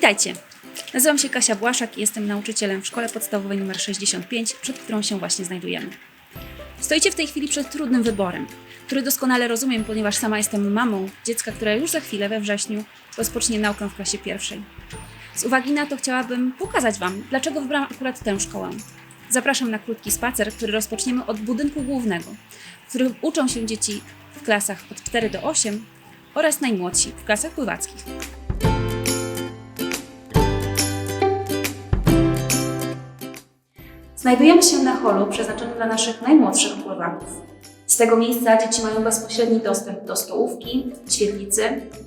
Witajcie! Nazywam się Kasia Błaszak i jestem nauczycielem w szkole podstawowej nr 65, przed którą się właśnie znajdujemy. Stoicie w tej chwili przed trudnym wyborem, który doskonale rozumiem, ponieważ sama jestem mamą dziecka, które już za chwilę we wrześniu rozpocznie naukę w klasie pierwszej. Z uwagi na to chciałabym pokazać Wam, dlaczego wybrałam akurat tę szkołę. Zapraszam na krótki spacer, który rozpoczniemy od budynku głównego, w którym uczą się dzieci w klasach od 4 do 8 oraz najmłodsi w klasach pływackich. Znajdujemy się na holu przeznaczonym dla naszych najmłodszych pływaków. Z tego miejsca dzieci mają bezpośredni dostęp do stołówki, świetlicy,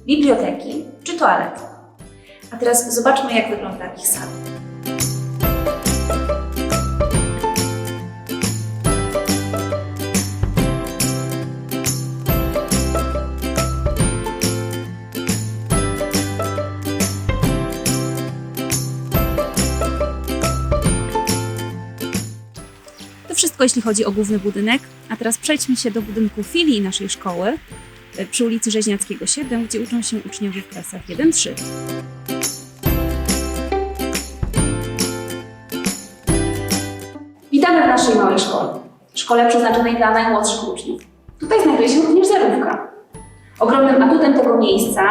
biblioteki czy toalety. A teraz zobaczmy, jak wygląda ich sala. To wszystko, jeśli chodzi o główny budynek. A teraz przejdźmy się do budynku filii naszej szkoły e, przy ulicy Rzeźniackiego 7, gdzie uczą się uczniowie w klasach 1-3. Witamy w naszej małej szkole. Szkole przeznaczonej dla najmłodszych uczniów. Tutaj znajduje się również zerówka. Ogromnym atutem tego miejsca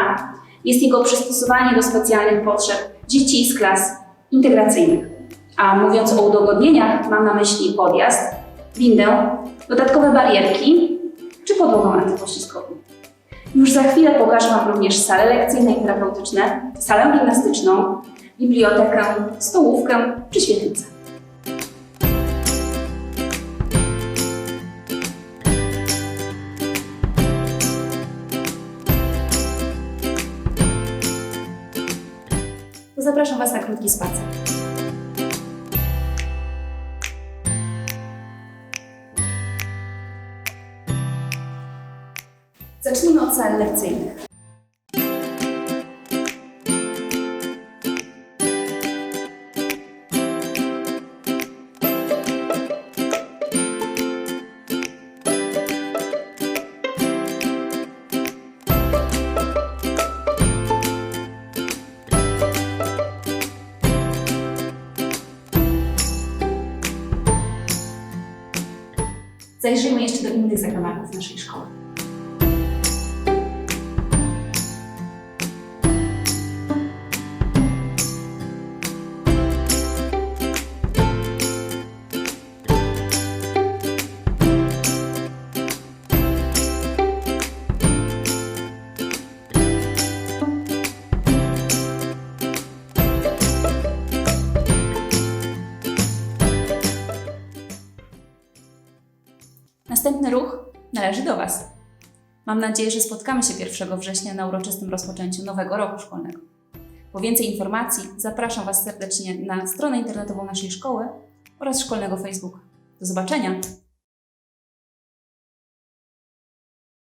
jest jego przystosowanie do specjalnych potrzeb dzieci z klas integracyjnych. A mówiąc o udogodnieniach, mam na myśli podjazd, windę, dodatkowe barierki czy podłogę antypoślizgową. Już za chwilę pokażę Wam również sale lekcyjne i terapeutyczne, salę gimnastyczną, bibliotekę, stołówkę czy świetlicę. Zapraszam Was na krótki spacer. Zacznijmy od sal lekcyjnych. Zajrzyjmy jeszcze do innych zakamarków naszej szkoły. Następny ruch należy do Was. Mam nadzieję, że spotkamy się 1 września na uroczystym rozpoczęciu nowego roku szkolnego. Po więcej informacji zapraszam Was serdecznie na stronę internetową naszej szkoły oraz szkolnego Facebooka. Do zobaczenia!